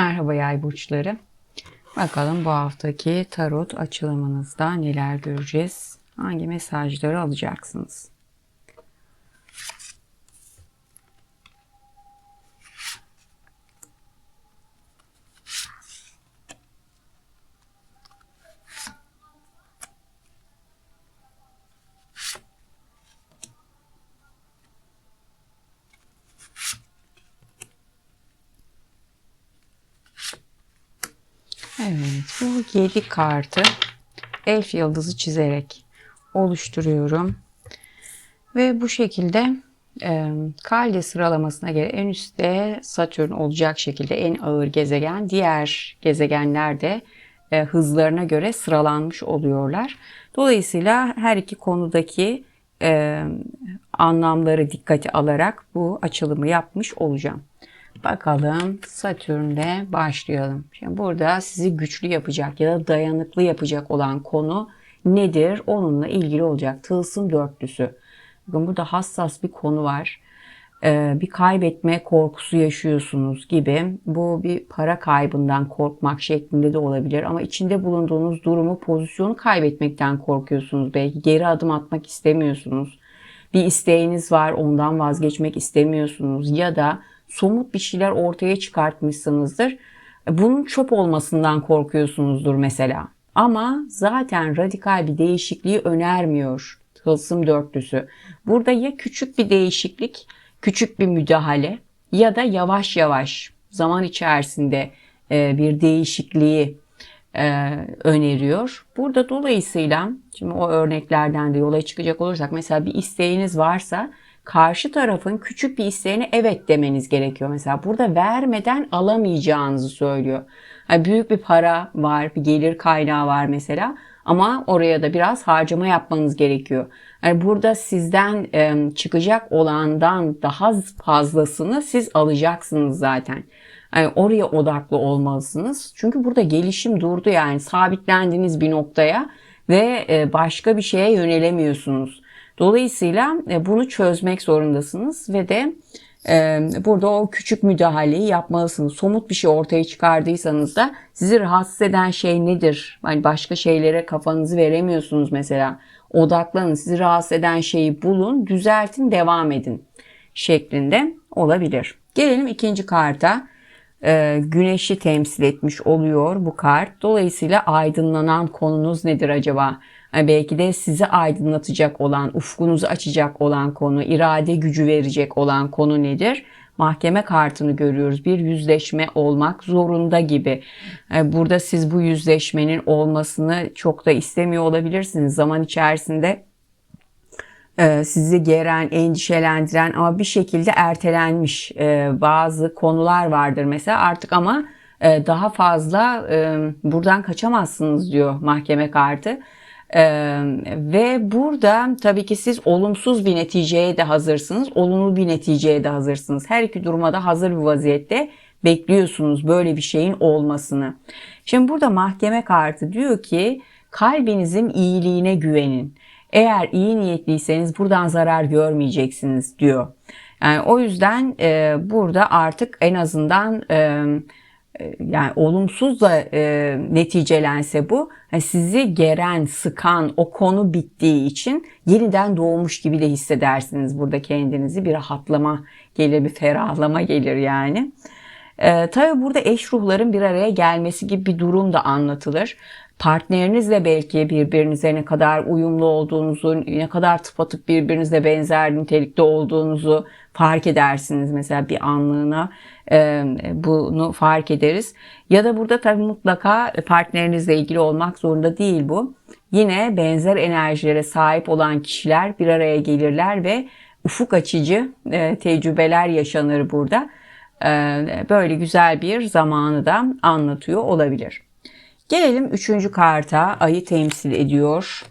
Merhaba yay burçları. Bakalım bu haftaki tarot açılımınızda neler göreceğiz? Hangi mesajları alacaksınız? Evet, bu 7 kartı elf yıldızı çizerek oluşturuyorum. Ve bu şekilde e, kalde sıralamasına göre en üstte Satürn olacak şekilde en ağır gezegen. Diğer gezegenler de e, hızlarına göre sıralanmış oluyorlar. Dolayısıyla her iki konudaki e, anlamları dikkate alarak bu açılımı yapmış olacağım. Bakalım Satürn'de başlayalım. Şimdi burada sizi güçlü yapacak ya da dayanıklı yapacak olan konu nedir? Onunla ilgili olacak. Tılsım dörtlüsü. Bakın burada hassas bir konu var. Ee, bir kaybetme korkusu yaşıyorsunuz gibi. Bu bir para kaybından korkmak şeklinde de olabilir. Ama içinde bulunduğunuz durumu, pozisyonu kaybetmekten korkuyorsunuz. Belki geri adım atmak istemiyorsunuz. Bir isteğiniz var, ondan vazgeçmek istemiyorsunuz. Ya da somut bir şeyler ortaya çıkartmışsınızdır. Bunun çöp olmasından korkuyorsunuzdur mesela. Ama zaten radikal bir değişikliği önermiyor tılsım dörtlüsü. Burada ya küçük bir değişiklik, küçük bir müdahale ya da yavaş yavaş zaman içerisinde e, bir değişikliği e, öneriyor. Burada dolayısıyla şimdi o örneklerden de yola çıkacak olursak mesela bir isteğiniz varsa karşı tarafın küçük bir isteğine evet demeniz gerekiyor. Mesela burada vermeden alamayacağınızı söylüyor. Yani büyük bir para var, bir gelir kaynağı var mesela ama oraya da biraz harcama yapmanız gerekiyor. Yani burada sizden çıkacak olandan daha fazlasını siz alacaksınız zaten. Yani oraya odaklı olmalısınız. Çünkü burada gelişim durdu yani sabitlendiniz bir noktaya ve başka bir şeye yönelemiyorsunuz. Dolayısıyla e, bunu çözmek zorundasınız ve de e, burada o küçük müdahaleyi yapmalısınız. Somut bir şey ortaya çıkardıysanız da sizi rahatsız eden şey nedir? Hani başka şeylere kafanızı veremiyorsunuz mesela. Odaklanın, sizi rahatsız eden şeyi bulun, düzeltin, devam edin şeklinde olabilir. Gelelim ikinci karta. E, güneşi temsil etmiş oluyor bu kart. Dolayısıyla aydınlanan konunuz nedir acaba? Belki de sizi aydınlatacak olan, ufkunuzu açacak olan konu, irade gücü verecek olan konu nedir? Mahkeme kartını görüyoruz. Bir yüzleşme olmak zorunda gibi. Burada siz bu yüzleşmenin olmasını çok da istemiyor olabilirsiniz. Zaman içerisinde e, sizi geren, endişelendiren ama bir şekilde ertelenmiş e, bazı konular vardır mesela artık ama e, daha fazla buradan kaçamazsınız diyor mahkeme kartı. Ee, ve burada tabii ki siz olumsuz bir neticeye de hazırsınız, olumlu bir neticeye de hazırsınız. Her iki duruma da hazır bir vaziyette bekliyorsunuz böyle bir şeyin olmasını. Şimdi burada mahkeme kartı diyor ki kalbinizin iyiliğine güvenin. Eğer iyi niyetliyseniz buradan zarar görmeyeceksiniz diyor. Yani o yüzden e, burada artık en azından e, yani olumsuz da e, neticelense bu yani sizi geren, sıkan o konu bittiği için yeniden doğmuş gibi de hissedersiniz burada kendinizi. Bir rahatlama gelir, bir ferahlama gelir yani. E, tabii burada eş ruhların bir araya gelmesi gibi bir durum da anlatılır. Partnerinizle belki birbirinize ne kadar uyumlu olduğunuzu, ne kadar tıpatıp birbirinize benzer nitelikte olduğunuzu fark edersiniz mesela bir anlığına bunu fark ederiz. Ya da burada tabii mutlaka partnerinizle ilgili olmak zorunda değil bu. Yine benzer enerjilere sahip olan kişiler bir araya gelirler ve ufuk açıcı tecrübeler yaşanır burada. Böyle güzel bir zamanı da anlatıyor olabilir. Gelelim üçüncü karta ayı temsil ediyor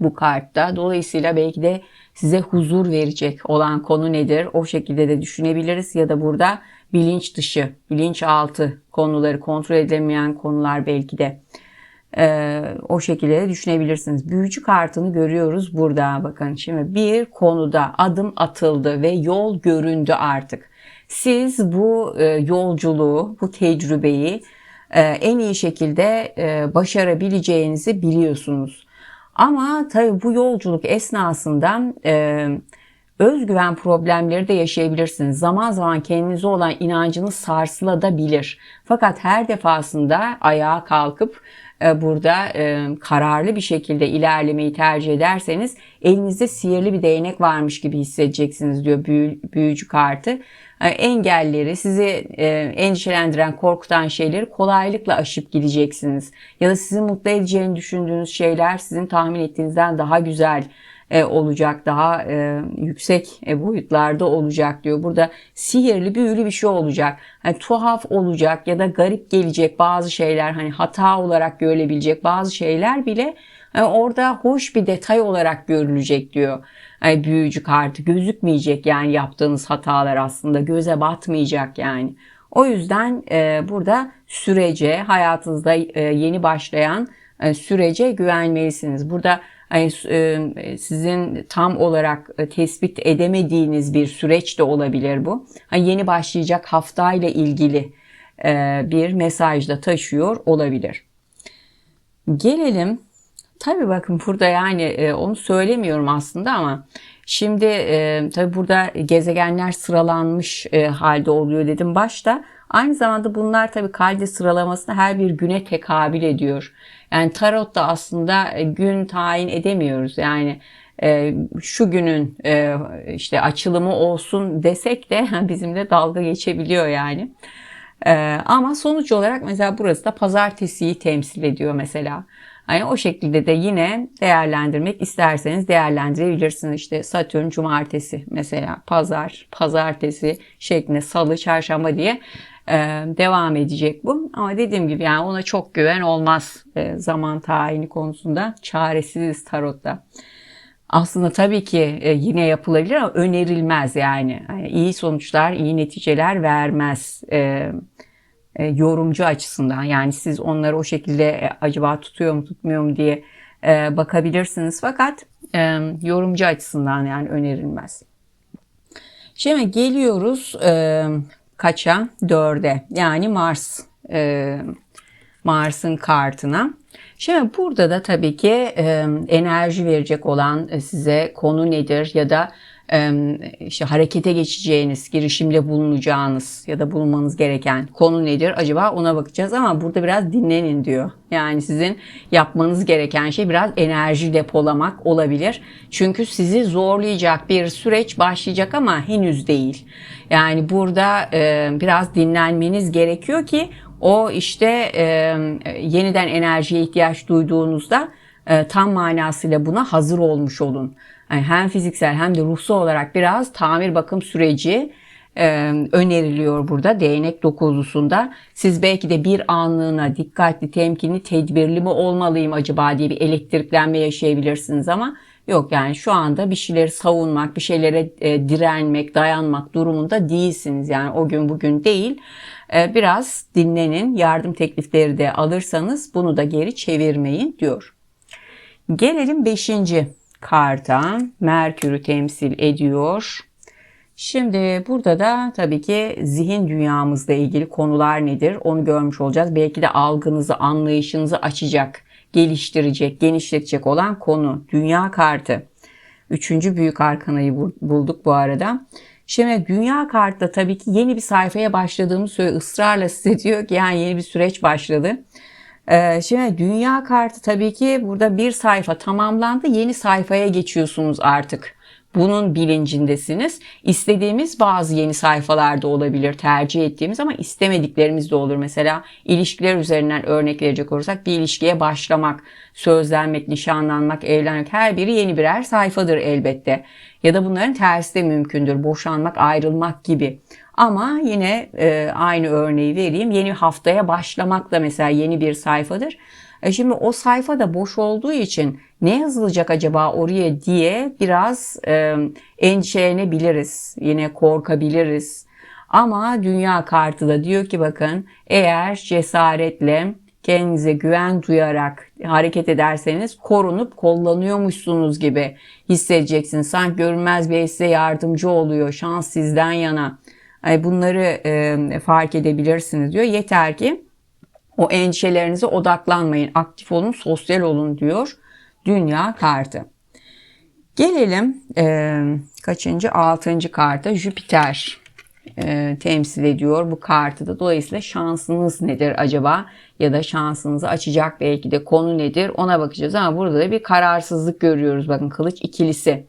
bu kartta. Dolayısıyla belki de size huzur verecek olan konu nedir? O şekilde de düşünebiliriz ya da burada bilinç dışı, bilinç altı konuları kontrol edilemeyen konular belki de e, o şekilde de düşünebilirsiniz. Büyücü kartını görüyoruz burada bakın şimdi bir konuda adım atıldı ve yol göründü artık. siz bu e, yolculuğu, bu tecrübeyi en iyi şekilde e, başarabileceğinizi biliyorsunuz. Ama tabii bu yolculuk esnasında e, özgüven problemleri de yaşayabilirsiniz. Zaman zaman kendinize olan inancınız sarsılabilir. Fakat her defasında ayağa kalkıp burada e, kararlı bir şekilde ilerlemeyi tercih ederseniz elinizde sihirli bir değnek varmış gibi hissedeceksiniz diyor büyü, büyücü kartı. E, engelleri, sizi endişelendiren, korkutan şeyleri kolaylıkla aşıp gideceksiniz. Ya da sizi mutlu edeceğini düşündüğünüz şeyler sizin tahmin ettiğinizden daha güzel e, olacak, daha e, yüksek e, boyutlarda olacak diyor. Burada sihirli, büyülü bir şey olacak. Hani tuhaf olacak ya da garip gelecek bazı şeyler, hani hata olarak görülebilecek bazı şeyler bile yani orada hoş bir detay olarak görülecek diyor. Yani büyücü kartı gözükmeyecek yani yaptığınız hatalar aslında göze batmayacak yani. O yüzden e, burada sürece hayatınızda e, yeni başlayan e, sürece güvenmelisiniz. Burada e, sizin tam olarak e, tespit edemediğiniz bir süreç de olabilir bu. Hani yeni başlayacak haftayla ilgili e, bir mesaj da taşıyor olabilir. Gelelim Tabii bakın burada yani onu söylemiyorum aslında ama şimdi tabii burada gezegenler sıralanmış halde oluyor dedim başta. Aynı zamanda bunlar tabii kalde sıralamasında her bir güne tekabül ediyor. Yani tarotta aslında e, gün tayin edemiyoruz. Yani e, şu günün e, işte açılımı olsun desek de bizimle dalga geçebiliyor yani. E, ama sonuç olarak mesela burası da pazartesiyi temsil ediyor mesela. Yani o şekilde de yine değerlendirmek isterseniz değerlendirebilirsiniz. İşte Satürn cumartesi mesela pazar, pazartesi şeklinde salı, çarşamba diye e, devam edecek bu. Ama dediğim gibi yani ona çok güven olmaz e, zaman tayini konusunda. Çaresiziz tarotta. Aslında tabii ki e, yine yapılabilir ama önerilmez yani. yani iyi sonuçlar, iyi neticeler vermez. E, yorumcu açısından yani siz onları o şekilde e, acaba tutuyor mu tutmuyor mu diye e, bakabilirsiniz fakat e, yorumcu açısından yani önerilmez. Şimdi geliyoruz e, kaça? Dörde yani Mars e, Mars'ın kartına. Şimdi burada da tabii ki e, enerji verecek olan e, size konu nedir ya da işte harekete geçeceğiniz, girişimde bulunacağınız ya da bulunmanız gereken konu nedir? Acaba ona bakacağız ama burada biraz dinlenin diyor. Yani sizin yapmanız gereken şey biraz enerji depolamak olabilir. Çünkü sizi zorlayacak bir süreç başlayacak ama henüz değil. Yani burada biraz dinlenmeniz gerekiyor ki o işte yeniden enerjiye ihtiyaç duyduğunuzda tam manasıyla buna hazır olmuş olun. Yani hem fiziksel hem de ruhsal olarak biraz tamir bakım süreci e, öneriliyor burada değnek dokuzlusunda. Siz belki de bir anlığına dikkatli, temkinli, tedbirli mi olmalıyım acaba diye bir elektriklenme yaşayabilirsiniz ama yok yani şu anda bir şeyleri savunmak, bir şeylere e, direnmek, dayanmak durumunda değilsiniz. Yani o gün bugün değil. E, biraz dinlenin, yardım teklifleri de alırsanız bunu da geri çevirmeyin diyor. Gelelim beşinci karta Merkür'ü temsil ediyor. Şimdi burada da tabii ki zihin dünyamızla ilgili konular nedir onu görmüş olacağız. Belki de algınızı, anlayışınızı açacak, geliştirecek, genişletecek olan konu dünya kartı. Üçüncü büyük arkanayı bulduk bu arada. Şimdi dünya kartta tabii ki yeni bir sayfaya başladığımı söylüyor. ısrarla size diyor ki yani yeni bir süreç başladı. Ee, şimdi dünya kartı tabii ki burada bir sayfa tamamlandı. Yeni sayfaya geçiyorsunuz artık. Bunun bilincindesiniz. İstediğimiz bazı yeni sayfalarda olabilir tercih ettiğimiz ama istemediklerimiz de olur. Mesela ilişkiler üzerinden örnek verecek olursak bir ilişkiye başlamak, sözlenmek, nişanlanmak, evlenmek her biri yeni birer sayfadır elbette. Ya da bunların tersi de mümkündür. Boşanmak, ayrılmak gibi. Ama yine e, aynı örneği vereyim. Yeni haftaya başlamak da mesela yeni bir sayfadır. E şimdi o sayfa da boş olduğu için ne yazılacak acaba oraya diye biraz e, endişelenebiliriz. Yine korkabiliriz. Ama dünya kartı da diyor ki bakın eğer cesaretle kendinize güven duyarak hareket ederseniz korunup kollanıyormuşsunuz gibi hissedeceksiniz. Sanki görünmez bir size yardımcı oluyor. Şans sizden yana. Bunları fark edebilirsiniz diyor. Yeter ki o endişelerinize odaklanmayın. Aktif olun, sosyal olun diyor dünya kartı. Gelelim e, kaçıncı? Altıncı karta Jüpiter e, temsil ediyor bu kartı da. Dolayısıyla şansınız nedir acaba? Ya da şansınızı açacak belki de konu nedir? Ona bakacağız ama burada da bir kararsızlık görüyoruz. Bakın kılıç ikilisi.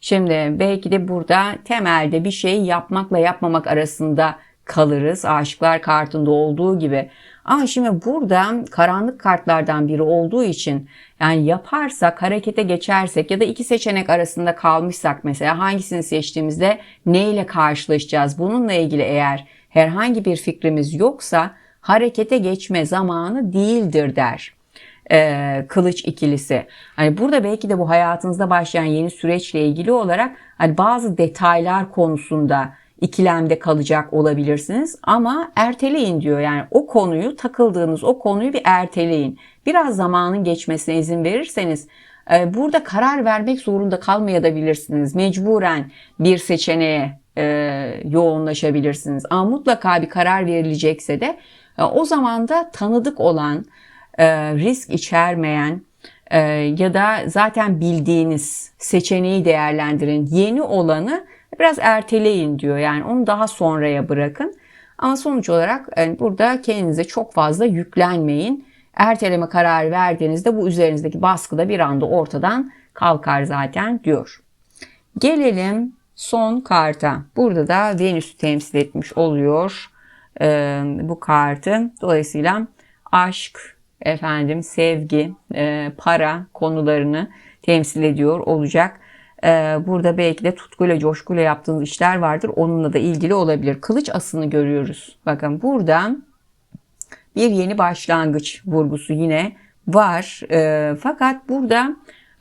Şimdi belki de burada temelde bir şey yapmakla yapmamak arasında kalırız. Aşıklar kartında olduğu gibi. Ama şimdi burada karanlık kartlardan biri olduğu için yani yaparsak, harekete geçersek ya da iki seçenek arasında kalmışsak mesela hangisini seçtiğimizde neyle karşılaşacağız? Bununla ilgili eğer herhangi bir fikrimiz yoksa harekete geçme zamanı değildir der e, kılıç ikilisi. Hani burada belki de bu hayatınızda başlayan yeni süreçle ilgili olarak hani bazı detaylar konusunda ikilemde kalacak olabilirsiniz ama erteleyin diyor. Yani o konuyu takıldığınız o konuyu bir erteleyin. Biraz zamanın geçmesine izin verirseniz e, burada karar vermek zorunda kalmayabilirsiniz. Mecburen bir seçeneğe e, yoğunlaşabilirsiniz. Ama mutlaka bir karar verilecekse de e, o zaman da tanıdık olan, risk içermeyen ya da zaten bildiğiniz seçeneği değerlendirin. Yeni olanı biraz erteleyin diyor. Yani onu daha sonraya bırakın. Ama sonuç olarak yani burada kendinize çok fazla yüklenmeyin. Erteleme kararı verdiğinizde bu üzerinizdeki baskı da bir anda ortadan kalkar zaten diyor. Gelelim son karta. Burada da Venüs'ü temsil etmiş oluyor e, bu kartı. Dolayısıyla aşk, efendim sevgi, e, para konularını temsil ediyor olacak. Ee, burada belki de tutkuyla, coşkuyla yaptığınız işler vardır. Onunla da ilgili olabilir. Kılıç asını görüyoruz. Bakın burada bir yeni başlangıç vurgusu yine var. Ee, fakat burada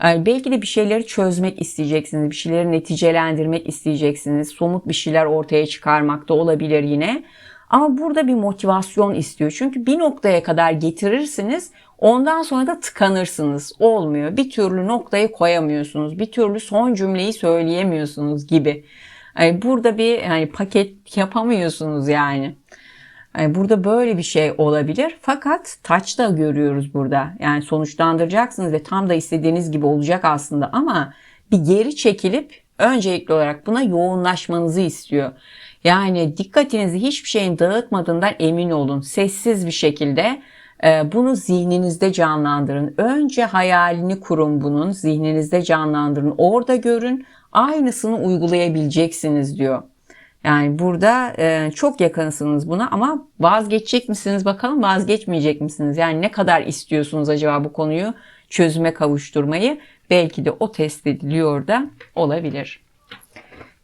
e, belki de bir şeyleri çözmek isteyeceksiniz. Bir şeyleri neticelendirmek isteyeceksiniz. Somut bir şeyler ortaya çıkarmak da olabilir yine. Ama burada bir motivasyon istiyor. Çünkü bir noktaya kadar getirirsiniz. Ondan sonra da tıkanırsınız. Olmuyor. Bir türlü noktayı koyamıyorsunuz. Bir türlü son cümleyi söyleyemiyorsunuz gibi. Yani burada bir hani paket yapamıyorsunuz yani. yani. Burada böyle bir şey olabilir. Fakat taç da görüyoruz burada. Yani sonuçlandıracaksınız ve tam da istediğiniz gibi olacak aslında. Ama bir geri çekilip öncelikli olarak buna yoğunlaşmanızı istiyor. Yani dikkatinizi hiçbir şeyin dağıtmadığından emin olun. Sessiz bir şekilde e, bunu zihninizde canlandırın. Önce hayalini kurun bunun. Zihninizde canlandırın. Orada görün. Aynısını uygulayabileceksiniz diyor. Yani burada e, çok yakınsınız buna ama vazgeçecek misiniz bakalım vazgeçmeyecek misiniz? Yani ne kadar istiyorsunuz acaba bu konuyu çözüme kavuşturmayı? Belki de o test ediliyor da olabilir.